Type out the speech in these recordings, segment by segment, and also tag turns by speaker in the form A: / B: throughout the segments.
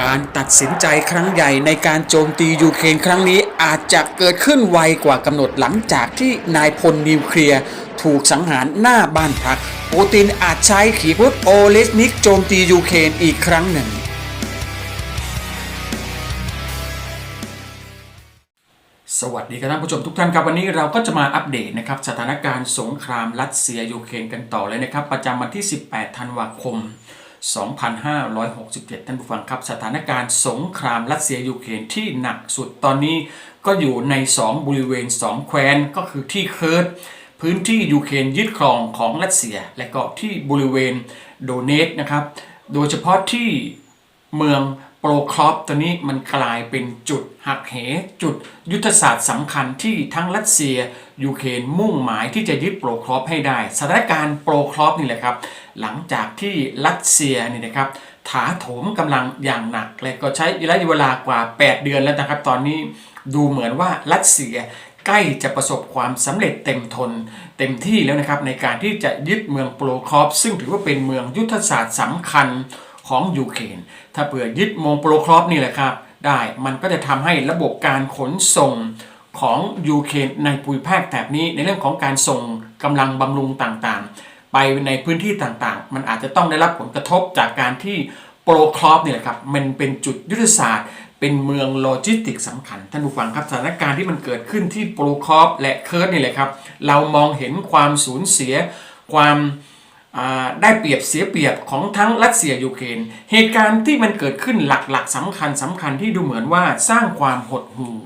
A: การตัดสินใจครั้งใหญ่ในการโจมตียูเครนครั้งนี้อาจจะเกิดขึ้นไวกว่ากำหนดหลังจากที่นายพลนิวเคลียร์ถูกสังหารหน้าบ้านพัก ปูตินอาจใช้ขีปนาวุธโอเลสนิกโจมตียูเครนอีกครั้งหนึ่งสวัสดีครับท่านผู้ชมทุกท่านครับวันนี้เราก็จะมาอัปเดตนะครับสถานการณ์สงครามรัสเซียยูเครนกันต่อเลยนะครับ ประจำวันที่ 18 ธันวาคม 2567 ท่านผู้ฟังครับ สถานการณ์สงครามรัสเซียยูเครนที่หนักสุดตอนนี้ก็อยู่ใน 2 บริเวณ 2 แคว้นก็คือที่เคิร์ดพื้นที่ยูเครนยึดครองของรัสเซีย และก็ที่บริเวณโดเนตนะครับ โดยเฉพาะที่เมืองโปรครอปตัวนี้มันกลายเป็นจุดหักเหจุดยุทธศาสตร์สำคัญที่ทั้งรัสเซียยูเครนมุ่งหมายที่จะยึดโปรครอปให้ได้สถานการณ์โปรครอปนี่แหละครับ หลังจากที่รัสเซียนี่นะครับถาโถมกำลังอย่างหนักและก็ใช้ระยะเวลากว่า 8 เดือนแล้วนะครับ ตอนนี้ดูเหมือนว่ารัสเซียใกล้จะประสบความสำเร็จเต็มทน เต็มที่แล้วนะครับในการที่จะยึดเมืองโปรครอปซึ่งถือว่าเป็นเมืองยุทธศาสตร์สำคัญของยูเครนถ้าเผื่อยึดเมองโปรครอปนี่แหละครับ ได้มันก็จะทำให้ระบบการขนส่งของยูเครนในภูมิภาคแถบนี้ในเรื่องของการส่งกำลังบำรุงต่างๆ ไปในพื้นที่ต่างๆ มันอาจจะต้องได้รับผลกระทบจากการที่โปรครอปเนี่ยแหละครับมันเป็นจุดยุทธศาสตร์ เป็นเมืองโลจิสติกสำคัญ ท่านผู้ฟังครับสถานการณ์ที่มันเกิดขึ้นที่โปรครอปและเคิร์ดนี่แหละครับ เรามองเห็นความสูญเสียความาได้เปรียบเสียเปรียบของทั้งรัสเซียยูเครนเหตุการณ์ที่มันเกิดขึ้นหลักๆสำคัญสำคัญที่ดูเหมือนว่าสร้างความหดหู่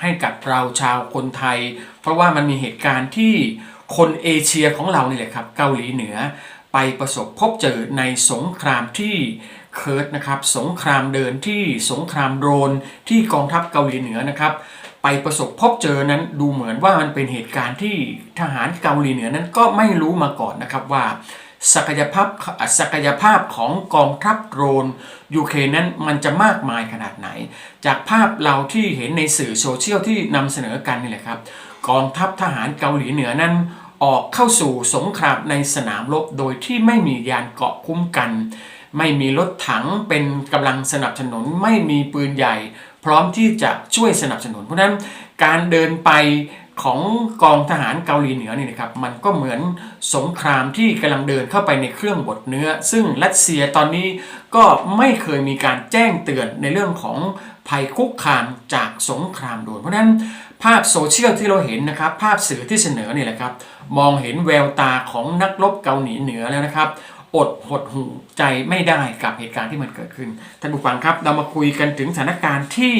A: ให้กับเราชาวคนไทย เพราะว่ามันมีเหตุการณ์ที่ คนเอเชียของเรานี่แหละครับเกาหลีเหนือไปประสบพบเจอในสงครามที่เคิร์ดนะครับสงครามเดินที่สงครามโดรนที่กองทัพเกาหลีเหนือนะครับ ไปประสบพบเจอนั้นดูเหมือนว่ามันเป็นเหตุการณ์ที่ทหารเกาหลีเหนือนั้นก็ไม่รู้มาก่อนนะครับว่า ศักยภาพศักยภาพของกองทัพโดรนยูเครนนั้นมันจะมากมายขนาดไหน จากภาพเราที่เห็นในสื่อโซเชียลที่นำเสนอกันนี่แหละครับ กองทัพทหารเกาหลีเหนือนั้น ออกเข้าสู่สงครามในสนามรบโดยที่ไม่มียานเกาะคุ้มกัน ไม่มีรถถังเป็นกำลังสนับสนุนไม่มีปืนใหญ่ พร้อมที่จะช่วยสนับสนุน เพราะนั้นการเดินไปของกองทหารเกาหลีเหนือนี่นะครับมันก็เหมือนสงครามที่กำลังเดินเข้าไปในเครื่องบดเนื้อ ซึ่งรัสเซียตอนนี้ก็ไม่เคยมีการแจ้งเตือนในเรื่องของภัยคุกคามจากสงครามโดนเพราะนั้น ภาพโซเชียลที่เราเห็นนะครับ ภาพสื่อที่เสนอนี่แหละครับ มองเห็นแววตาของนักรบเกาหลีเหนือแล้วนะครับ อดหดหูใจไม่ได้กับเหตุการณ์ที่มันเกิดขึ้น ท่านผู้ฟังครับ เรามาคุยกันถึงสถานการณ์ที่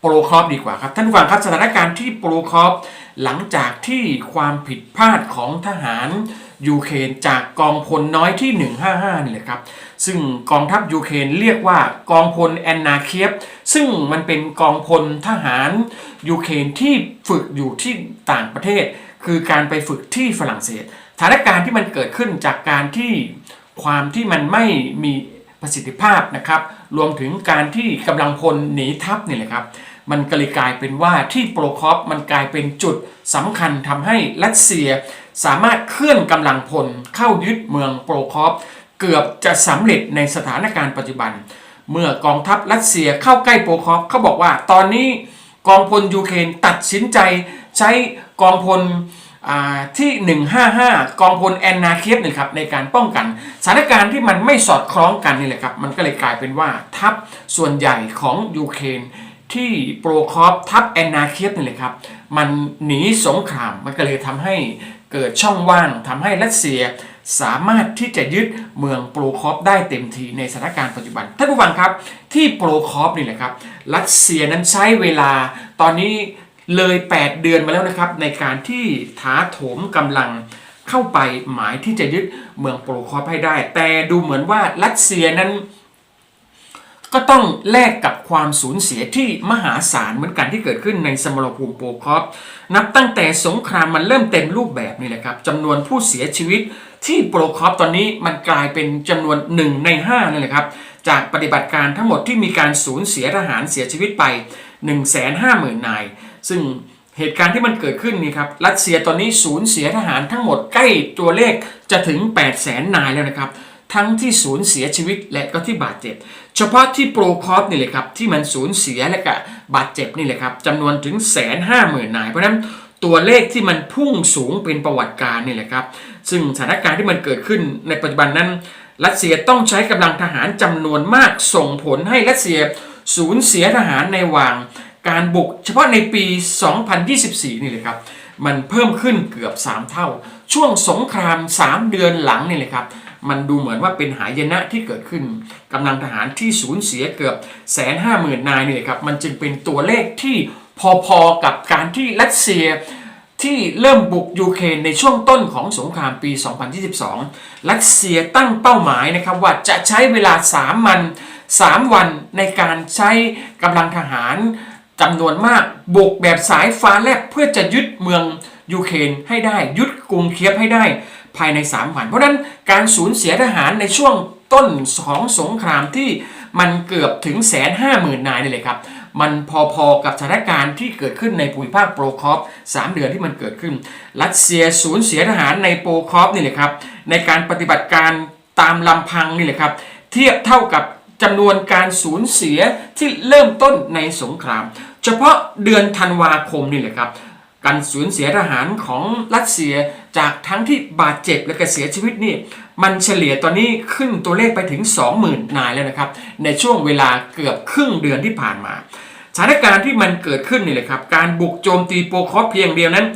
A: โปรครอปดีกว่าครับ ท่านผู้ฟังครับสถานการณ์ที่โปรครอปหลังจากที่ความผิดพลาดของทหาร ยูเครนจากกองพลน้อยที่ 155 นี่แหละครับ ซึ่งกองทัพยูเครนเรียกว่ากองพลแอนนาเคียฟซึ่งมันเป็นกองพลทหารยูเครนที่ฝึกอยู่ที่ต่างประเทศ คือการไปฝึกที่ฝรั่งเศสสถานการณ์ที่มันเกิดขึ้นจากการที่ความที่มันไม่มีประสิทธิภาพนะครับ รวมถึงการที่กำลังพลหนีทัพนี่แหละครับมันก็เลยกลายเป็นว่าที่โปรคอปมันกลายเป็นจุดสำคัญทำให้รัสเซีย สามารถเคลื่อนกำลังพลเข้ายึดเมืองโปรคอปเกือบจะสำเร็จในสถานการณ์ปัจจุบัน เมื่อกองทัพรัสเซียเข้าใกล้โปรคอปเขาบอกว่าตอนนี้กองพลยูเครนตัดสินใจใช้กองพลอ่าที่ 155 กองพลแอนนาเคียฟนี่ครับในการป้องกันสถานการณ์ที่มันไม่สอดคล้องกันนี่แหละครับ มันก็เลยกลายเป็นว่าทัพส่วนใหญ่ของยูเครนที่โปรคอปทัพแอนนาเคียฟนี่แหละครับ มันหนีสงครามมันก็เลยทำให้ เกิดช่องว่างทำให้รัสเซียสามารถที่จะยึดเมืองโปรคอปได้เต็มทีในสถานการณ์ปัจจุบันท่านผู้ฟังครับที่โปรคอปนี่แหละครับรัสเซียนั้นใช้เวลาตอนนี้เลย 8 เดือนมาแล้วนะครับ ในการที่ถาโถมกำลังเข้าไปหมายที่จะยึดเมืองโปรคอปให้ได้ แต่ดูเหมือนว่ารัสเซียนั้น ก็ต้องแลกกับความสูญเสียที่มหาศาลเหมือนกันที่เกิดขึ้นในสมรภูมิโปรคอปนับตั้งแต่สงครามมันเริ่มเต็มรูปแบบนี่แหละครับจำนวนผู้เสียชีวิตที่โปรคอปตอนนี้มันกลายเป็นจำนวนหนึ่งใน5นั่นแหละครับจากปฏิบัติการทั้งหมดที่มีการสูญเสียทหารเสียชีวิตไป 150,000นาย ซึ่งเหตุการณ์ที่มันเกิดขึ้นนี่ครับรัสเซียตอนนี้สูญเสียทหารทั้งหมดใกล้ตัวเลขจะถึง 8 0 0 0 0 0นายแล้วนะครับ ทั้งที่สูญเสียชีวิตและก็ที่บาดเจ็บ เฉพาะที่โปรคอฟนี่เลยครับที่มันสูญเสียและก็บาดเจ็บนี่เลยครับจำนวนถึงแสนห้าหมื่นนาย เพราะนั้นตัวเลขที่มันพุ่งสูงเป็นประวัติการนี่แหละครับ ซึ่งสถานการณ์ที่มันเกิดขึ้นในปัจจุบันนั้น รัสเซียต้องใช้กำลังทหารจำนวนมากส่งผลให้รัสเซียสูญเสียทหารในวางการบุก เฉพาะในปี 2024 นี่เลยครับ มันเพิ่มขึ้นเกือบ 3 เท่า ช่วงสงคราม 3 เดือนหลังนี่เลยครับ มันดูเหมือนว่าเป็นหายนะที่เกิดขึ้นกำลังทหารที่สูญเสียเกือบแสนห้าหมื่นนายนี่เลยครับมันจึงเป็นตัวเลขที่พอๆกับการที่รัสเซียที่เริ่มบุกยูเครนในช่วงต้นของสงครามปี 2022 รัสเซียตั้งเป้าหมายนะครับว่าจะใช้เวลา3มัน 3 วันในการใช้กำลังทหารจำนวนมากบุกแบบสายฟ้าแลบเพื่อจะยึดเมืองยูเครนให้ได้ยึดกรุงเคียฟให้ได้ ภายใน 3 วัน เพราะนั้นการสูญเสียทหารในช่วงต้นของสงครามที่มันเกือบถึงแสนห้าหมื่นนายนี่เลยครับ มันพอๆกับสถานการณ์ที่เกิดขึ้นในภูมิภาคโปรคอฟ3เดือนที่มันเกิดขึ้น รัสเซียสูญเสียทหารในโปรคอฟนี่แหละครับ ในการปฏิบัติการตามลำพังนี่แหละครับ เทียบเท่ากับจำนวนการสูญเสียที่เริ่มต้นในสงคราม เฉพาะเดือนธันวาคมนี่แหละครับ การสูญเสียทหารของรัสเซียจากทั้งที่บาดเจ็บและก็เสียชีวิตนี่ มันเฉลี่ยตอนนี้ขึ้นตัวเลขไปถึง 20,000 นายแล้วนะครับ ในช่วงเวลาเกือบครึ่งเดือนที่ผ่านมาสถานการณ์ที่มันเกิดขึ้นนี่แหละครับ การบุกโจมตีโปรคอฟเพียงเดียวนั้น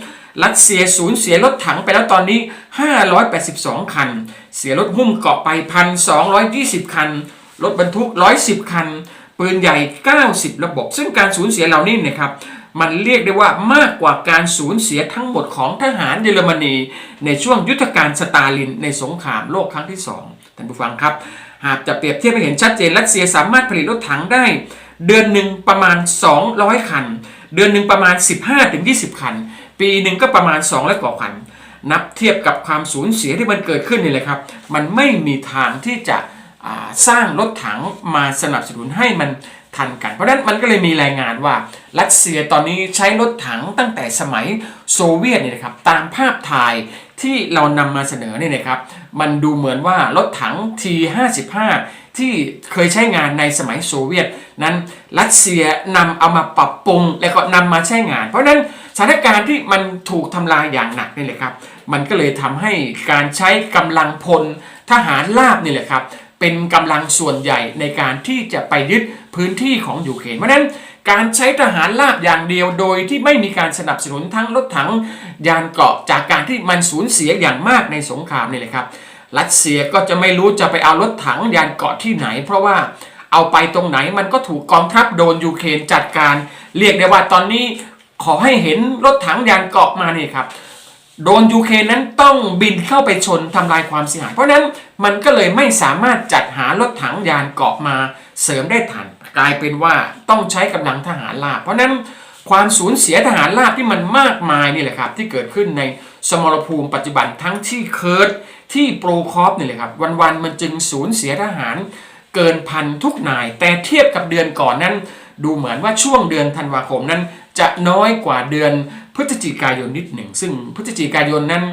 A: รัสเซียสูญเสียรถถังไปแล้วตอนนี้ 582 คัน เสียรถหุ้มเกาะไป 1,220 คัน รถบรรทุก 110 คัน ปืนใหญ่ 90 ระบบ ซึ่งการสูญเสียเหล่านี้นะครับ มันเรียกได้ว่ามากกว่าการสูญเสียทั้งหมดของทหารเยอรมนี ในช่วงยุทธการสตาลินในสงครามโลกครั้งที่2ท่านผู้ฟังครับ หากจะเปรียบเทียบให้เห็นชัดเจนรัสเซียสามารถผลิตรถถังได้ เดือนหนึ่งประมาณ 200 คัน เดือนหนึ่งประมาณ 15-20 คัน ปีหนึ่งก็ประมาณ 200กว่าคัน นับเทียบกับความสูญเสียที่มันเกิดขึ้นนี่แหละครับ มันไม่มีทางที่จะสร้างรถถังมาสนับสนุนให้มัน ทันกัน เพราะฉะนั้นมันก็เลยมีรายงานว่ารัสเซียตอนนี้ใช้รถถังตั้งแต่สมัยโซเวียตเนี่ยนะครับตามภาพถ่ายที่เรานำมาเสนอเนี่ยนะครับ มันดูเหมือนว่ารถถัง T55 ที่เคยใช้งานในสมัยโซเวียต นั้นรัสเซียนำเอามาปรับปรุงแล้วก็นำมาใช้งาน เพราะฉะนั้นสถานการณ์ที่มันถูกทำลายอย่างหนักนี่แหละครับ มันก็เลยทำให้การใช้กำลังพลทหารราบนี่แหละครับ เป็นกำลังส่วนใหญ่ในการที่จะไปยึดพื้นที่ของยูเครนเพราะนั้นการใช้ทหารราบอย่างเดียวโดยที่ไม่มีการสนับสนุนทั้งรถถังยานเกราะจากการที่มันสูญเสียอย่างมากในสงครามนี่แหละครับ รัสเซียก็จะไม่รู้จะไปเอารถถังยานเกราะที่ไหน เพราะว่าเอาไปตรงไหนมันก็ถูกกองทัพโดนยูเครนจัดการ เรียกได้ว่าตอนนี้ขอให้เห็นรถถังยานเกราะมาเนี่ยครับโดนยูเครนนั้นต้องบินเข้าไปชนทำลายความเสียหายเพราะฉะนั้น มันก็เลยไม่สามารถจัดหารถถังยานเกราะมาเสริมได้ทัน กลายเป็นว่าต้องใช้กำลังทหารราบ เพราะฉะนั้นความสูญเสียทหารราบที่มันมากมายนี่แหละครับที่เกิดขึ้นในสมรภูมิปัจจุบันทั้งที่เคิร์ดที่โปรคอฟนี่แหละครับ วันๆมันจึงสูญเสียทหารเกินพันทุกนาย แต่เทียบกับเดือนก่อนนั้น ดูเหมือนว่าช่วงเดือนธันวาคมนั้น จะน้อยกว่าเดือนพฤศจิกายนนิดหนึ่ง ซึ่งพฤศจิกายนนั้น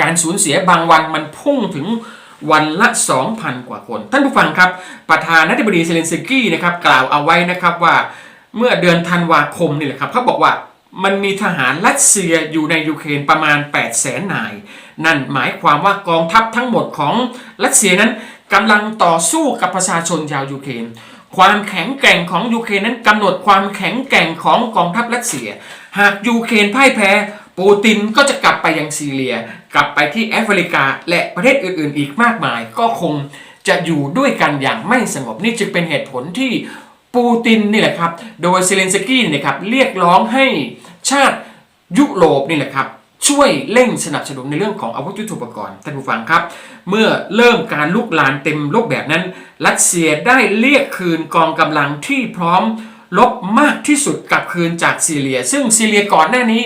A: การสูญเสียบางวันมันพุ่งถึงวันละ 2,000 กว่าคน ท่านผู้ฟังครับ ประธานาธิบดีเซเลนสกี้นะครับกล่าวเอาไว้นะครับว่าเมื่อเดือนธันวาคมนี่แหละครับเขาบอกว่ามันมีทหารรัสเซียอยู่ในยูเครนประมาณ 8 0 0แสนนาย นั่นหมายความว่ากองทัพทั้งหมดของรัสเซียนั้นกำลังต่อสู้กับประชาชนชาวยูเครน ความแข็งแกร่งของยูเครนนั้นกำหนดความแข็งแกร่งของกองทัพรัสเซีย หากยูเครนพ่ายแพ้ ปูตินก็จะ ไปยังซีเรีย กลับไปที่แอฟริกา และประเทศอื่นๆ อีกมากมาย ก็คงจะอยู่ด้วยกันอย่างไม่สงบนี่จึงเป็นเหตุผลที่ปูตินนี่แหละครับ โดยเซเลนสกี้นี่ครับเรียกร้องให้ชาติยุโรปนี่แหละครับช่วยเร่งสนับสนุนในเรื่องของอาวุธยุทโธปกรณ์ท่านผู้ฟังครับ เมื่อเริ่มการลุกลามเต็มรูปแบบนั้น รัสเซียได้เรียกคืนกองกำลังที่พร้อมลบมากที่สุดกลับคืนจากซีเรีย ซึ่งซีเรียก่อนหน้านี้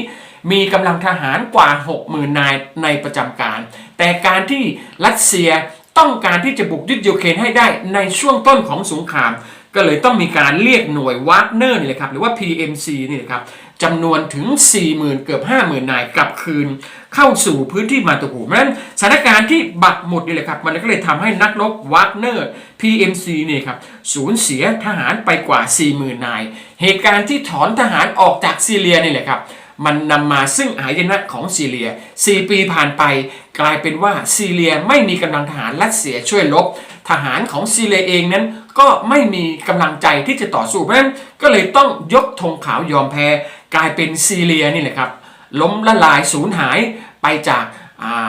A: มีกำลังทหารกว่า 60,000 นายในประจำการ แต่การที่รัสเซียต้องการที่จะบุกยึดยูเครนให้ได้ในช่วงต้นของสงคราม ก็เลยต้องมีการเรียกหน่วยวากเนอร์นี่แหละครับหรือว่า PMC นี่แหละครับจำนวนถึง 40,000 เกือบ 50,000 นายกลับคืน เข้าสู่พื้นที่มาตุภูมิราะฉะนั้นสถานการณ์ที่บักหมุดนี่แหละครับมันก็เลยทำให้นักรบวากเนอร์ PMC นี่ครับสูญเสียทหารไปกว่า 40,000 นาย เหตุการณ์ที่ถอนทหารออกจากซีเรียนี่แหละครับ มันนำมาซึ่งหายนะของซีเรีย 4 ปีผ่านไปกลายเป็นว่าซีเรียไม่มีกำลังทหารรัสเซียช่วยลบทหารของซีเรียเองนั้นก็ไม่มีกำลังใจที่จะต่อสู้เพราะฉะนั้นก็เลยต้องยกธงขาวยอมแพ้กลายเป็นซีเรียนี่แหละครับล้มละลายสูญหายไปจาก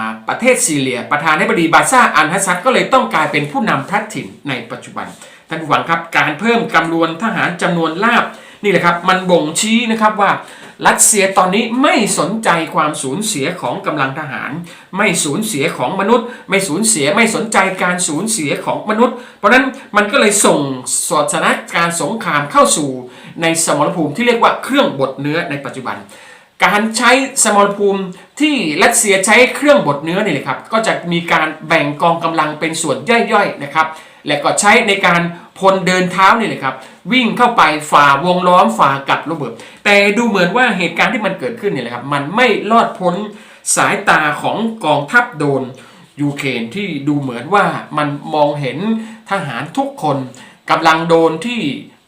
A: าประเทศซีเรีย ประธานาธิบดีบาซ่าอันฮัสซัดก็เลยต้องกลายเป็นผู้นำพลัดถิ่นในปัจจุบันท่านผู้ฟังครับการเพิ่มกำนวนทหารจำนวนลาบนี่แหละครับมันบ่งชี้นะครับว่า รัสเซียตอนนี้ไม่สนใจความสูญเสียของกำลังทหาร ไม่สูญเสียของมนุษย์ ไม่สูญเสียไม่สนใจการสูญเสียของมนุษย์ เพราะฉะนั้นมันก็เลยส่งสถานการณ์สงครามเข้าสู่ ในสมรภูมิที่เรียกว่าเครื่องบดเนื้อในปัจจุบัน การใช้สมรภูมิที่รัสเซียใช้เครื่องบดเนื้อนี่แหละครับก็จะมีการแบ่งกองกำลังเป็นส่วนย่อยๆนะครับ และก็ใช้ในการพลเดินเท้านี่แหละครับ วิ่งเข้าไปฝ่าวงล้อมฝ่ากับระเบิด แต่ดูเหมือนว่าเหตุการณ์ที่มันเกิดขึ้นเนี่ยแหละครับ มันไม่รอดพ้นสายตาของกองทัพโดนยูเครนที่ดูเหมือนว่ามันมองเห็นทหารทุกคนกำลังโดนที่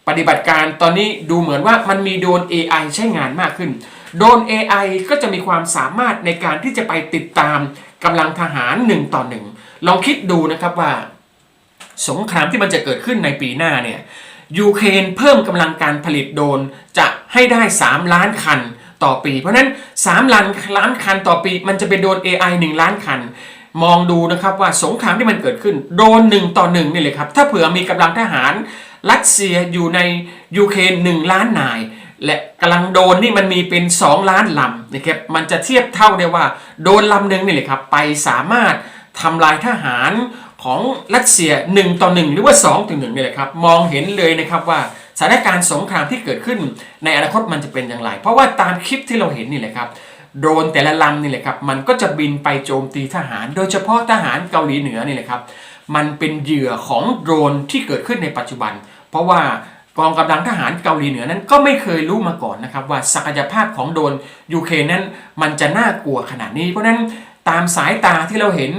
A: ปฏิบัติการตอนนี้ดูเหมือนว่ามันมีโดน AI ใช้งานมากขึ้น โดน AI ก็จะมีความสามารถในการที่จะไปติดตามกำลังทหารหนึ่งต่อหนึ่งลองคิดดูนะครับว่า สงครามที่มันจะเกิดขึ้นในปีหน้าเนี่ยยูเครนเพิ่มกำลังการผลิตโดนจะให้ได้ 3 ล้านคันต่อปี เพราะฉะนั้น 3 ล้านล้านคันต่อปี มันจะเป็นโดน AI 1 ล้านคัน มองดูนะครับว่าสงครามที่มันเกิดขึ้น โดนหนึ่งต่อหนึ่งนี่เลยครับ ถ้าเผื่อมีกำลังทหารรัสเซียอยู่ในยูเครน1ล้านนาย และกำลังโดนนี่มันมีเป็น 2 ล้านลำนะครับมันจะเทียบเท่าได้ว่า โดนลำหนึ่งนี่เลยครับไปสามารถทำลายทหาร ของรัสเซีย 1 ต่อ 1 หรือว่า2ต่อ1นี่แหละครับ มองเห็นเลยนะครับว่าสถานการณ์สงครามที่เกิดขึ้นในอนาคตมันจะเป็นอย่างไร เพราะว่าตามคลิปที่เราเห็นนี่แหละครับโดรนแต่ละลำนี่แหละครับมันก็จะบินไปโจมตีทหาร โดยเฉพาะทหารเกาหลีเหนือนี่แหละครับมันเป็นเหยื่อของโดรนที่เกิดขึ้นในปัจจุบัน เพราะว่ากองกำลังทหารเกาหลีเหนือนั้นก็ไม่เคยรู้มาก่อนนะครับว่าศักยภาพของโดรนยูเครนนั้นมันจะน่ากลัวขนาดนี้ เพราะฉะนั้น ตามสายตาที่เราเห็น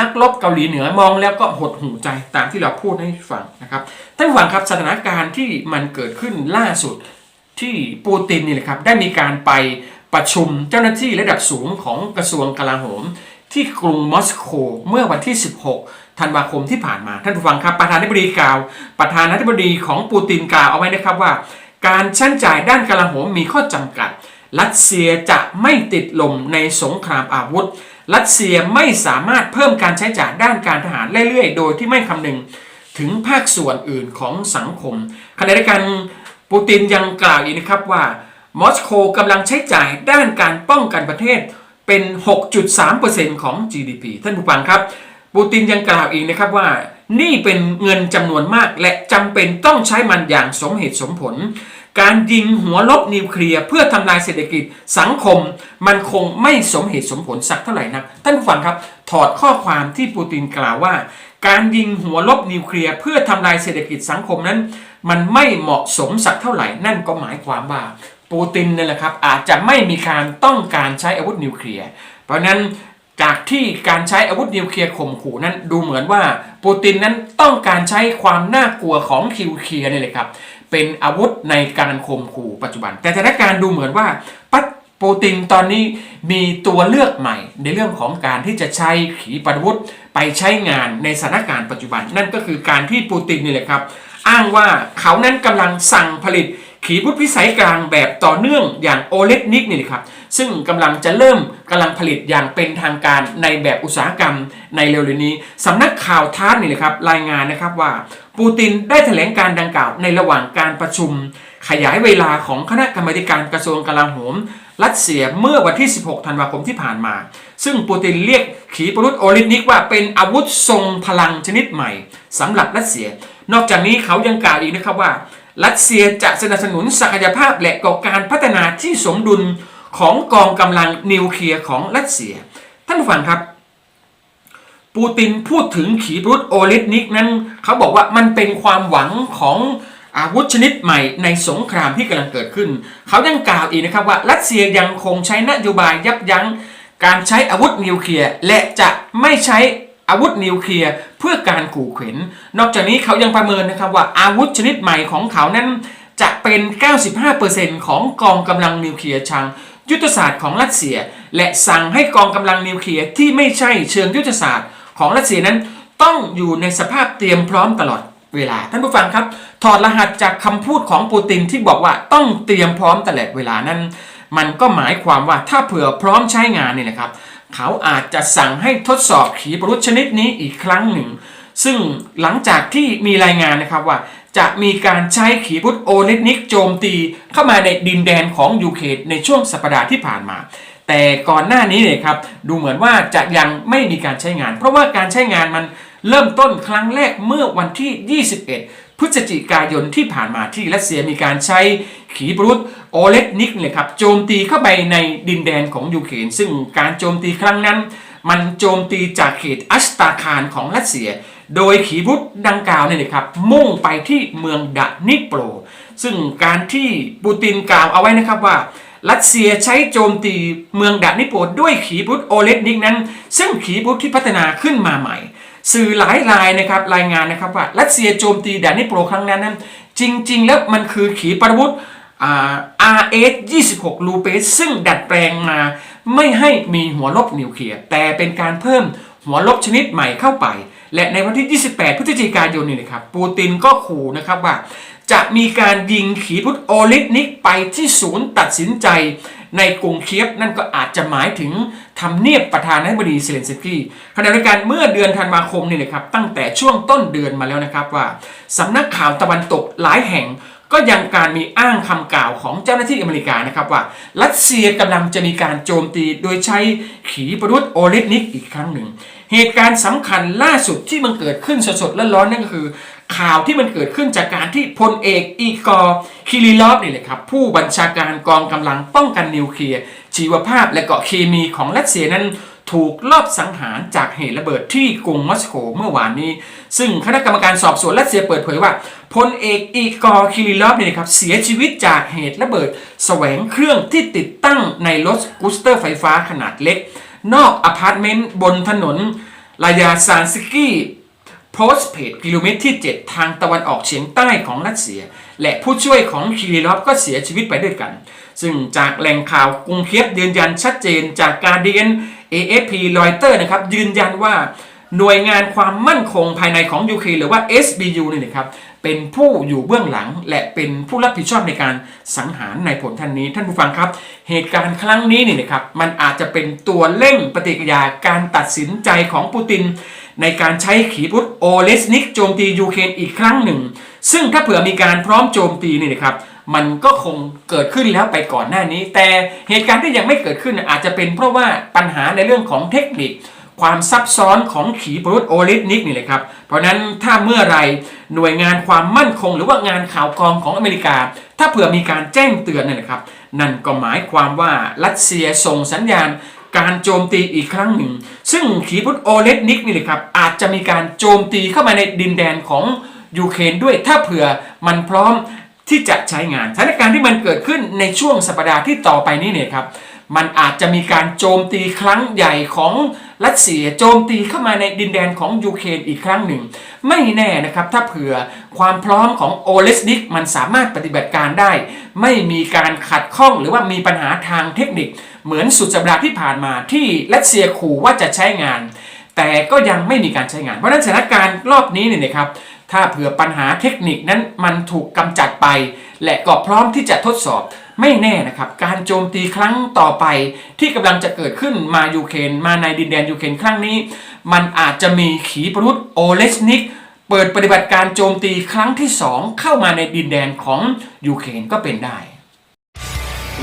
A: นักรบเกาหลีเหนือมองแล้วก็หดหูใจตามที่เราพูดให้ฟังนะครับท่านผู้ฟังครับสถานการณ์ที่มันเกิดขึ้นล่าสุดที่ปูตินนี่แหละครับได้มีการไปประชุมเจ้าหน้าที่ระดับสูงของกระทรวงกลาโหม ที่กรุงมอสโกเมื่อวันที่ 16 ธันวาคมที่ผ่านมา ท่านผู้ฟังครับประธานาธิบดีกล่าว ประธานาธิบดีของปูตินกล่าวเอาไว้นะครับว่า การชั้นจ่ายด้านกลาโหมมีข้อจำกัด รัสเซียจะไม่ติดลมในสงครามอาวุธ รัสเซียไม่สามารถเพิ่มการใช้จ่ายด้านการทหารเรื่อยๆ โดยที่ไม่คำนึงถึงภาคส่วนอื่นของสังคมขณะเดียวกันปูตินยังกล่าวอีกนะครับว่ามอสโกกำลังใช้จ่ายด้านการป้องกันประเทศเป็น 6.3%ของ GDP ท่านผู้ฟังครับ ปูตินยังกล่าวอีกนะครับว่า นี่เป็นเงินจำนวนมากและจำเป็นต้องใช้มันอย่างสมเหตุสมผล การยิงหัวลบนิวเคลียร์เพื่อทำลายเศรษฐกิจสังคม มันคงไม่สมเหตุสมผลสักเท่าไหร่นักท่านผู้ฟังครับ ถอดข้อความที่ปูตินกล่าวว่า การยิงหัวลบนิวเคลียร์เพื่อทำลายเศรษฐกิจสังคมนั้น มันไม่เหมาะสมสักเท่าไหร่นั่นก็หมายความว่าปูตินนี่แหละครับอาจจะไม่มีการต้องการใช้อาวุธนิวเคลียร์เพราะนั้นจากที่การใช้อาวุธนิวเคลียร์ข่มขู่นั้นดูเหมือนว่าปูตินนั้นต้องการใช้ความน่ากลัวของคิวเคลียร์นี่เลยครับ เป็นอาวุธในการข่มขู่ปัจจุบัน แต่สถานการณ์ดูเหมือนว่าปัตปูตินตอนนี้มีตัวเลือกใหม่ ในเรื่องของการที่จะใช้ขีปนาวุธไปใช้งานในสถานการณ์ปัจจุบัน นั่นก็คือการที่ปูตินนี่แหละครับ อ้างว่าเขานั้นกำลังสั่งผลิต ขีปนาวุธพิสัยกลางแบบต่อเนื่องอย่างโอเลนิกนี่นะครับซึ่งกำลังจะเริ่มกำลังผลิตอย่างเป็นทางการในแบบอุตสาหกรรมในเร็วๆนี้สำนักข่าวทาสนี่นะครับรายงานนะครับว่า ปูตินได้แถลงการดังกล่าวในระหว่างการประชุม ขยายเวลาของคณะกรรมการกระทรวงกลาโหม รัสเซียเมื่อวันที่ 16 ธันวาคมที่ผ่านมา ซึ่งปูตินเรียกขีปนาวุธโอลินิกว่าเป็นอาวุธทรงพลังชนิดใหม่สำหรับรัสเซีย นอกจากนี้เขายังกล่าวอีกนะครับว่า รัสเซียจะสนับสนุนศักยภาพและก่อการพัฒนาที่สมดุลของกองกำลังนิวเคลียร์ของรัสเซีย ท่านผู้ฟังครับ ปูตินพูดถึงขีปนาวุธโอลิสนิกนั้น เขาบอกว่ามันเป็นความหวังของอาวุธชนิดใหม่ในสงครามที่กำลังเกิดขึ้น เขายังกล่าวอีกนะครับว่ารัสเซียยังคงใช้นโยบายยับยั้งการใช้อาวุธนิวเคลียร์และจะไม่ใช้ อาวุธนิวเคลียร์เพื่อการขู่เข็น นอกจากนี้เขายังประเมินนะครับว่าอาวุธชนิดใหม่ของเขานั้นจะเป็น 95%ของกองกำลังนิวเคลียร์ชังยุทธศาสตร์ของรัสเซีย และสั่งให้กองกำลังนิวเคลียร์ที่ไม่ใช่เชิงยุทธศาสตร์ของรัสเซียนั้น ต้องอยู่ในสภาพเตรียมพร้อมตลอดเวลา ท่านผู้ฟังครับถอดรหัสจากคำพูดของปูตินที่บอกว่าต้องเตรียมพร้อมตลอดเวลานั้น มันก็หมายความว่าถ้าเผื่อพร้อมใช้งานเนี่ยนะครับ เขาอาจจะสั่งให้ทดสอบขีปนาวุธชนิดนี้อีกครั้งหนึ่ง ซึ่งหลังจากที่มีรายงานนะครับว่า จะมีการใช้ขีปนาวุธโอเลนิกโจมตี เข้ามาในดินแดนของยูเครนในช่วงสัปดาห์ที่ผ่านมา แต่ก่อนหน้านี้เนี่ยครับดูเหมือนว่าจะยังไม่มีการใช้งาน เพราะว่าการใช้งานมันเริ่มต้นครั้งแรกเมื่อวันที่ 21 พฤศจิกายนที่ผ่านมาที่รัสเซียมีการใช้ขีปนาวุธโอเลตนิกเลยครับโจมตีเข้าไปในดินแดนของยูเครนซึ่งการโจมตีครั้งนั้น มันโจมตีจากเขตอัสตาคารของรัสเซีย โดยขีปนาวุธดังกล่าวเนี่ยนะครับมุ่งไปที่เมืองดานิโปรซึ่งการที่ปูตินกล่าวเอาไว้นะครับว่ารัสเซียใช้โจมตีเมืองดานิโปรด้วยขีปนาวุธโอเลตนิกนั้น ซึ่งขีปนาวุธที่พัฒนาขึ้นมาใหม่ สื่อหลายรายนะครับรายงานนะครับว่ารัสเซียโจมตีแดานิโปรครั้งนั้นนั้น จริง ๆ แล้วมันคือขีปนาวุธอ่า RS 26 ลูเปสซึ่งดัดแปลงมาไม่ให้มีหัวลบนิวเคลียร์แต่เป็นการเพิ่มหัวลบชนิดใหม่เข้าไป และในวันที่ 28 พฤศจิกายนนี่นะครับปูตินก็ขู่นะครับว่า จะมีการยิงขีปนาวุธโอลิสนิกไปที่ศูนย์ตัดสินใจ ในกรุงเคียฟนั่นก็อาจจะหมายถึงทำเนียบประธานาธิบดีเซเลนสกี้ขณะเดียวกันเมื่อเดือนธันวาคมนี่นะครับตั้งแต่ช่วงต้นเดือนมาแล้วนะครับว่าสำนักข่าวตะวันตกหลายแห่งก็ยังการมีอ้างคำกล่าวของเจ้าหน้าที่อเมริกานะครับว่า รัสเซียกำลังจะมีการโจมตีโดยใช้ขีปนาวุธโอเลสนิกอีกครั้งหนึ่ง เหตุการณ์สำคัญล่าสุดที่มันเกิดขึ้นสดๆร้อนนั่นก็คือ ข่าวที่มันเกิดขึ้นจากการที่พลเอกอีกอร์คิริลอฟนี่แหละครับผู้บัญชาการกองกำลังป้องกันนิวเคลียร์ชีวภาพและก็เคมีของรัสเซียนั้นถูกลอบสังหารจากเหตุระเบิดที่กรุงมอสโกเมื่อวานนี้ ซึ่งคณะกรรมการสอบสวนรัสเซียเปิดเผยว่าพลเอกอีกอร์คิริลอฟเนี่ยนะครับเสียชีวิตจากเหตุระเบิด แสวงเครื่องที่ติดตั้งในรถกูสเตอร์ไฟฟ้าขนาดเล็ก นอกอพาร์ตเมนต์บนถนนลายาซานสกี้ โพสเพจกิโลเมตรที่ 7 ทางตะวันออกเฉียงใต้ของรัสเซีย และผู้ช่วยของคิริลอฟก็เสียชีวิตไปด้วยกัน ซึ่งจากแหล่งข่าวกรุงเคียฟยืนยันชัดเจนจากการดีเอ็น AFP รอยเตอร์นะครับยืนยันว่าหน่วยงานความมั่นคงภายในของยูเครนหรือว่า SBU นี่นะครับเป็นผู้อยู่เบื้องหลังและเป็นผู้รับผิดชอบในการสังหารนายผลท่านนี้ ท่านผู้ฟังครับ เหตุการณ์ครั้งนี้นี่นะครับมันอาจจะเป็นตัวเร่งปฏิกิริยาการตัดสินใจของปูติน ในการใช้ขีปนาวุธโอเลสนิกโจมตียูเครนอีกครั้งหนึ่ง ซึ่งถ้าเผื่อมีการพร้อมโจมตีนี่นะครับมันก็คงเกิดขึ้นแล้วไปก่อนหน้านี้ แต่เหตุการณ์ที่ยังไม่เกิดขึ้นอาจจะเป็นเพราะว่าปัญหาในเรื่องของเทคนิค ความซับซ้อนของขีปนาวุธโอเลสนิกนี่แหละครับเพราะนั้นถ้าเมื่อไหรหน่วยงานความมั่นคง หรือว่างานข่าวกรองของอเมริกา ถ้าเผื่อมีการแจ้งเตือนนี่ยนะครับนั่นก็หมายความว่ารัสเซียส่งสัญญาณ การโจมตีอีกครั้งหนึ่ง ซึ่งขีปนาวุธโอเลสนิกนี่แหละครับอาจจะมีการโจมตีเข้ามาในดินแดนของยูเครนด้วยถ้าเผื่อมันพร้อมที่จะใช้งานสถานการณ์ที่มันเกิดขึ้นในช่วงสัปดาห์ที่ต่อไปนี้เนี่ยครับมันอาจจะมีการโจมตีครั้งใหญ่ของรัสเซียโจมตีเข้ามาในดินแดนของยูเครนอีกครั้งหนึ่ง ไม่แน่นะครับถ้าเผื่อความพร้อมของโอเลสนิกมันสามารถปฏิบัติการได้ ไม่มีการขัดข้องหรือว่ามีปัญหาทางเทคนิค เหมือนสุดสัปดาห์ที่ผ่านมาที่รัสเซียขู่ว่าจะใช้งาน แต่ก็ยังไม่มีการใช้งาน เพราะฉะนั้นสถานการณ์รอบนี้เนี่ยนะครับถ้าเผื่อปัญหาเทคนิคนั้นมันถูกกำจัดไป และก็พร้อมที่จะทดสอบไม่แน่นะครับ การโจมตีครั้งต่อไปที่กำลังจะเกิดขึ้นมายูเครนมาในดินแดนยูเครนครั้งนี้ มันอาจจะมีขีปนาวุธโอเลสนิกเปิดปฏิบัติการโจมตีครั้งที่ 2 เข้ามาในดินแดนของยูเครนก็เป็นได้